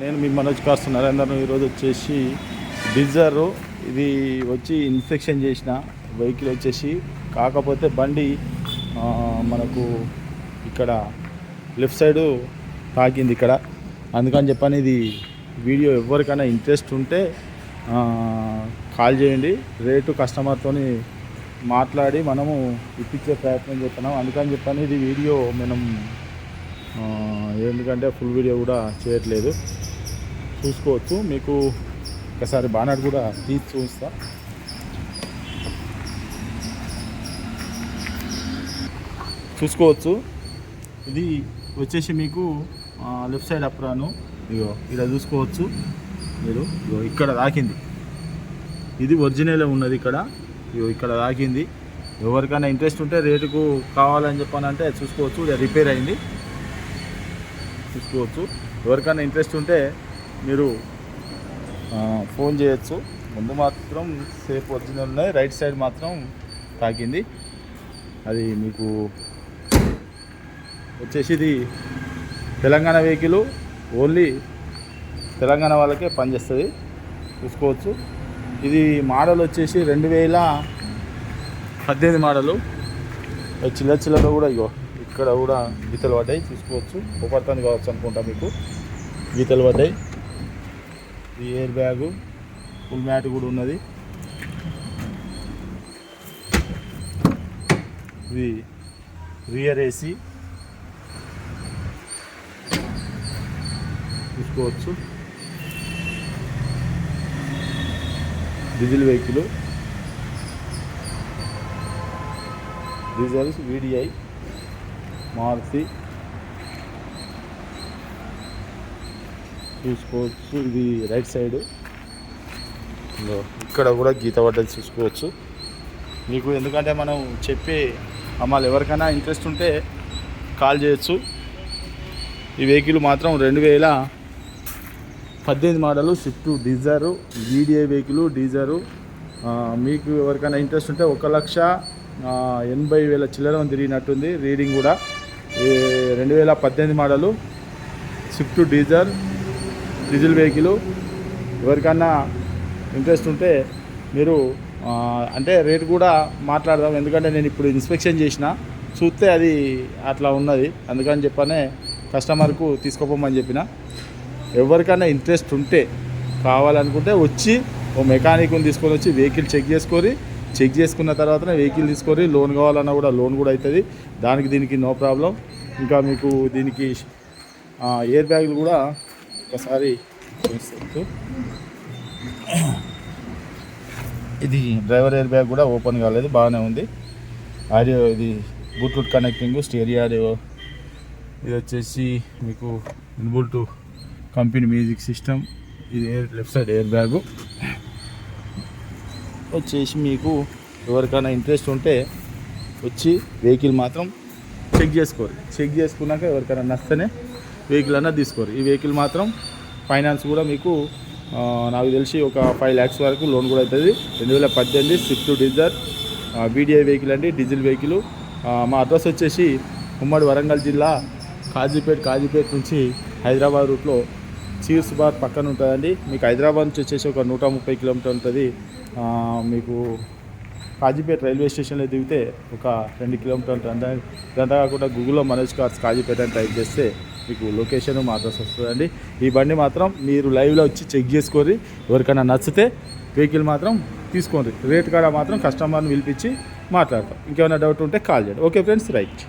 నేను మీ మనోజ్ కాస్ట్ నరేందర్ ఈరోజు వచ్చేసి డిజర్ ఇది వచ్చి ఇన్స్పెక్షన్ చేసిన వెహికల్ వచ్చేసి. కాకపోతే బండి మనకు ఇక్కడ లెఫ్ట్ సైడు తాకింది ఇక్కడ. అందుకని చెప్పని ఇది వీడియో ఎవరికైనా ఇంట్రెస్ట్ ఉంటే కాల్ చేయండి. రేటు కస్టమర్తోని మాట్లాడి మనము ఇప్పించే ప్రయత్నం చేస్తున్నాం. అందుకని చెప్పని ఇది వీడియో మనం ఎందుకంటే ఫుల్ వీడియో కూడా చేయట్లేదు. చూసుకోవచ్చు. మీకు ఒకసారి బానట్ కూడా తీసి చూస్తా చూసుకోవచ్చు. ఇది వచ్చేసి మీకు లెఫ్ట్ సైడ్ అప్రాను. ఇగో ఇలా చూసుకోవచ్చు మీరు. ఇగో ఇక్కడ తాకింది ఇది ఒరిజినల్ ఉన్నది ఇక్కడ. ఇగో ఇక్కడ తాకింది ఎవరికైనా ఇంట్రెస్ట్ ఉంటే రేటుకు కావాలని చెప్పానంటే చూసుకోవచ్చు. రిపేర్ అయింది. చూసుకోవచ్చు. ఎవరికైనా ఇంట్రెస్ట్ ఉంటే మీరు ఫోన్ చేయొచ్చు. ముందు మాత్రం సేఫ్ ఒరిజినల్ ఉన్నాయి రైట్ సైడ్ మాత్రం తాకింది. అది మీకు వచ్చేసి ఇది తెలంగాణ వెహికల్. ఓన్లీ తెలంగాణ వాళ్ళకే పనిచేస్తుంది. చూసుకోవచ్చు. ఇది మోడల్ వచ్చేసి రెండు వేల పద్దెనిమిది మోడలు. చిల్ల చిల్లర కూడా ఇగో ఇక్కడ కూడా గీతలు పడ్డాయి. చూసుకోవచ్చు. ఉపర్తాన్ని కావచ్చు అనుకుంటా మీకు. గీతలు పడ్డాయి. ఈ ఎయిర్ బ్యాగు ఫుల్ మ్యాట్ కూడా ఉన్నది. ఇది రియర్ ఏసీ చూసుకోవచ్చు. Diesel vehicle. Diesel VDI Maruti. చూసుకోవచ్చు. ఇది రైట్ సైడ్. ఇక్కడ కూడా గీత పడ్డది చూసుకోవచ్చు. మీకు ఎందుకంటే మనం చెప్పే అమ్మాలి ఎవరికైనా ఇంట్రెస్ట్ ఉంటే కాల్ చేయొచ్చు. ఈ వెహికల్ మాత్రం రెండు వేల పద్దెనిమిది model Swift Dzire VDI vehicle Dzire. మీకు ఎవరికైనా ఇంట్రెస్ట్ ఉంటే ఒక లక్ష ఎనభై వేల చిల్లర తిరిగినట్టుంది రీడింగ్ కూడా. ఈ రెండు వేల పద్దెనిమిది model Swift Dzire diesel vehicle ఎవరికన్నా ఇంట్రెస్ట్ ఉంటే మీరు అంటే రేట్ కూడా మాట్లాడదాం. ఎందుకంటే నేను ఇప్పుడు ఇన్స్పెక్షన్ చేసిన చూస్తే అది అట్లా ఉన్నది. అందుకని చెప్పనే కస్టమర్కు తీసుకోపోమని చెప్పిన. ఎవరికైనా ఇంట్రెస్ట్ ఉంటే కావాలనుకుంటే వచ్చి ఓ మెకానిక్ని తీసుకొని వచ్చి వెహికల్ చెక్ చేసుకొని చెక్ చేసుకున్న తర్వాతనే వెహికల్ తీసుకొని లోన్ కావాలన్నా కూడా లోన్ కూడా అవుతుంది దానికి దీనికి నో ప్రాబ్లం. ఇంకా మీకు దీనికి ఎయిర్ బ్యాగులు కూడా ఒకసారి చూసుకోవచ్చు ఇది డ్రైవర్ ఎయిర్ బ్యాగ్ కూడా ఓపెన్ కాలేదు బాగానే ఉంది. ఆడియో ఇది బ్లూటూత్ కనెక్టింగ్ స్టేరియో ఆడియో. ఇది వచ్చేసి మీకు inbuilt company music system ఇది air left side air bag వచ్చేసి మీకు ఎవరికైనా ఇంట్రెస్ట్ ఉంటే వచ్చి వెహికల్ మాత్రం చెక్ చేసుకోరు చెక్ చేసుకున్నాక ఎవరికైనా నచ్చితేనే వెహికల్ అన్నా తీసుకోరు. ఈ వెహికల్ మాత్రం ఫైనాన్స్ కూడా మీకు నాకు తెలిసి ఒక ఫైవ్ ల్యాక్స్ వరకు లోన్ కూడా అవుతుంది రెండు వేల పద్దెనిమిది స్విఫ్ట్ డిజర్ బీడీఐ వెహికల్ అండి డీజిల్ వెహికల్. మా అడ్రస్ వచ్చేసి ఉమ్మడి వరంగల్ జిల్లా కాజీపేట్ కాజీపేట్ నుంచి హైదరాబాద్ రూట్లో చీర్స్ బార్ పక్కన ఉంటుందండి. మీకు హైదరాబాద్ నుంచి వచ్చేసి ఒక నూట ముప్పై కిలోమీటర్ ఉంటుంది. మీకు కాజీపేట రైల్వే స్టేషన్లో దిగితే ఒక రెండు కిలోమీటర్ ఉంటుంది. అంటే కాకుండా గూగుల్లో మనోజ్ కార్స్ కాజీపేట అని టైప్ చేస్తే మీకు లొకేషన్ మా అడ్రస్ వస్తుందండి. ఈ బండి మాత్రం మీరు లైవ్లో వచ్చి చెక్ చేసుకొని ఎవరికైనా నచ్చితే వెహికల్ మాత్రం తీసుకోండి. రేట్ కాడ మాత్రం కస్టమర్ని పిలిపించి మాట్లాడతాం. ఇంకేమైనా డౌట్ ఉంటే కాల్ చేయండి. Okay friends right